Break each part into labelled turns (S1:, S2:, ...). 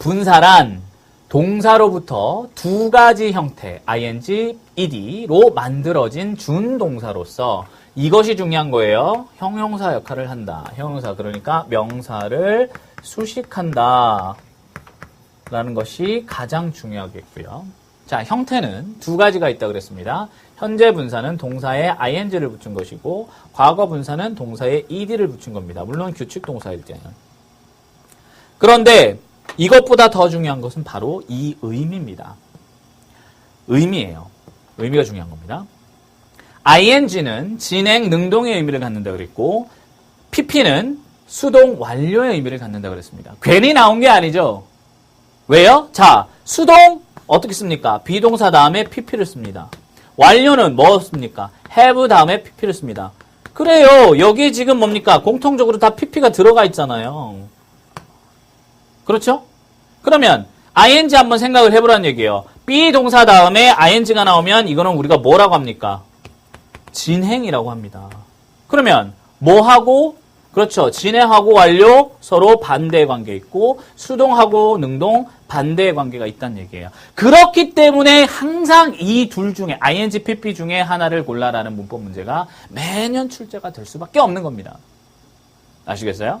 S1: 분사란 동사로부터 두 가지 형태 ing, ed로 만들어진 준동사로서 이것이 중요한 거예요. 형용사 역할을 한다. 형용사 그러니까 명사를 수식한다. 라는 것이 가장 중요하겠고요. 자, 형태는 두 가지가 있다고 그랬습니다. 현재 분사는 동사에 ing를 붙인 것이고 과거 분사는 동사에 ed를 붙인 겁니다. 물론 규칙 동사일 때는. 그런데 이것보다 더 중요한 것은 바로 이 의미입니다. 의미예요. 의미가 중요한 겁니다. ing는 진행 능동의 의미를 갖는다 그랬고 pp는 수동 완료의 의미를 갖는다 그랬습니다. 괜히 나온 게 아니죠. 왜요? 자, 수동 어떻게 씁니까? 비동사 다음에 pp를 씁니다. 완료는 뭐 씁니까? have 다음에 pp를 씁니다. 그래요. 여기 지금 뭡니까? 공통적으로 다 pp가 들어가 있잖아요. 그렇죠? 그러면 ing 한번 생각을 해보라는 얘기예요. be 동사 다음에 ing가 나오면 이거는 우리가 뭐라고 합니까? 진행이라고 합니다. 그러면 뭐하고 그렇죠. 진행하고 완료 서로 반대의 관계 있고 수동하고 능동 반대의 관계가 있다는 얘기예요. 그렇기 때문에 항상 이 둘 중에 ing, pp 중에 하나를 골라라는 문법 문제가 매년 출제가 될 수밖에 없는 겁니다. 아시겠어요?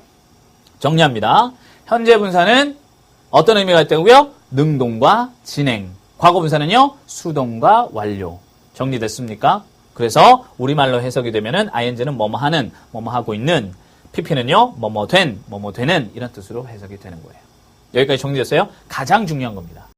S1: 정리합니다. 현재 분사는 어떤 의미가 있다고요? 능동과 진행. 과거 분사는요? 수동과 완료. 정리됐습니까? 그래서 우리말로 해석이 되면은 ing는 뭐뭐 하는, 뭐뭐 하고 있는, pp는요? 뭐뭐 된, 뭐뭐 되는 이런 뜻으로 해석이 되는 거예요. 여기까지 정리됐어요? 가장 중요한 겁니다.